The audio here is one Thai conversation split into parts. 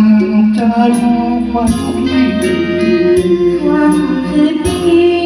มจันทร์วันที่ดีวันคืนนี้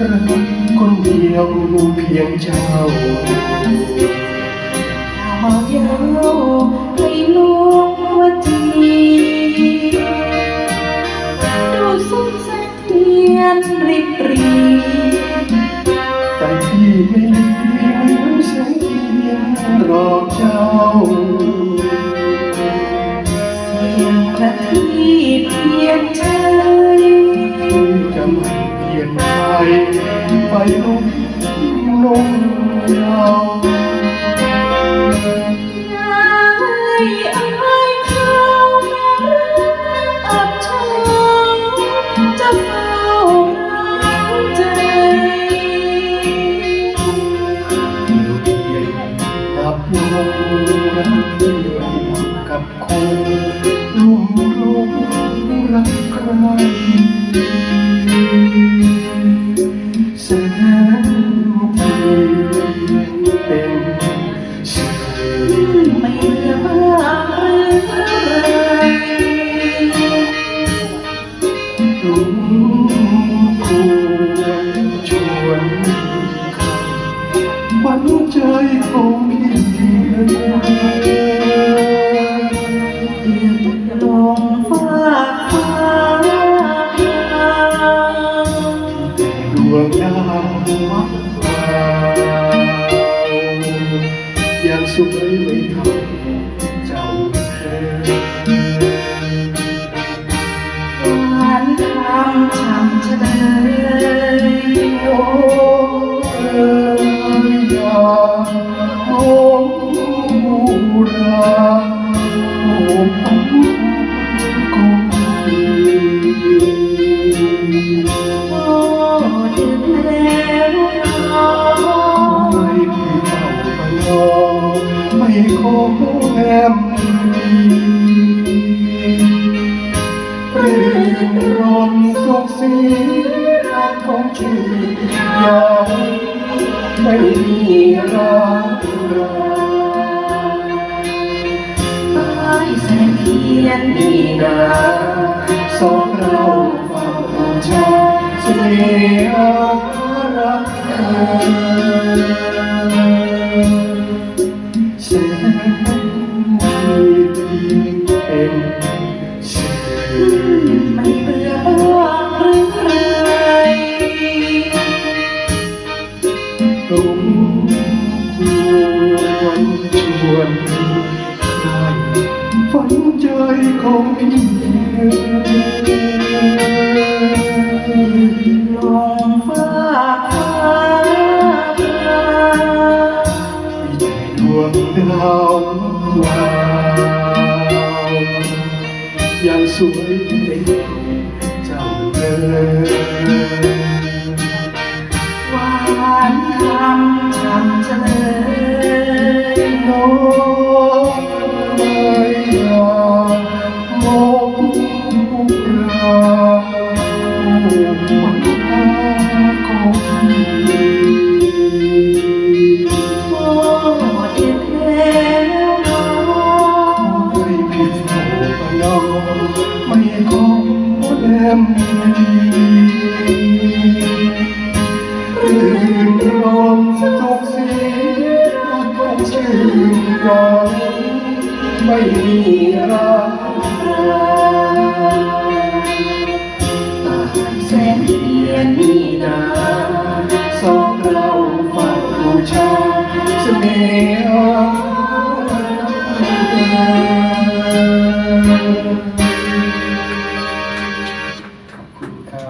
รักคนเดียวเพียงเจ้าหอบยาวให้ลวงหัวใจดูสุดแสงเทียนริบรีแต่พี่ไม่ดีเหมือนแสงเทียนรอเจ้าเสียงประทีปเพียงใจพี่ อย่าให้อายเขาแม้อับเฉาจะเฝ้ารักใจเดียวเทียนดับลงรักเพื่อนกับคนลุ่มลงรักใคร รู้ควรชวนใครหวังใจของพี่เดือนเดือดลงฟ้าฟ้าดวงดาววับวาวยังสวยไม่เท่า ราโอ้พันคงดีโอ้ดึกแล้วรอไม่พี่เฝ้าไปรอไม่ขอแอมรื่นรมสุขสีรักของชื่อยาว ไม่มีรักราใต้แสงเทียนมีนาสองเราเฝ้าบูชาเสียรักเธ ใจของพี่ลงฟ้าฟ้าดวงดาววาวยังสวยในเจ้าเลย ผู้มันตาของพี่โอ้ดึกแล้วรอไม่ สอ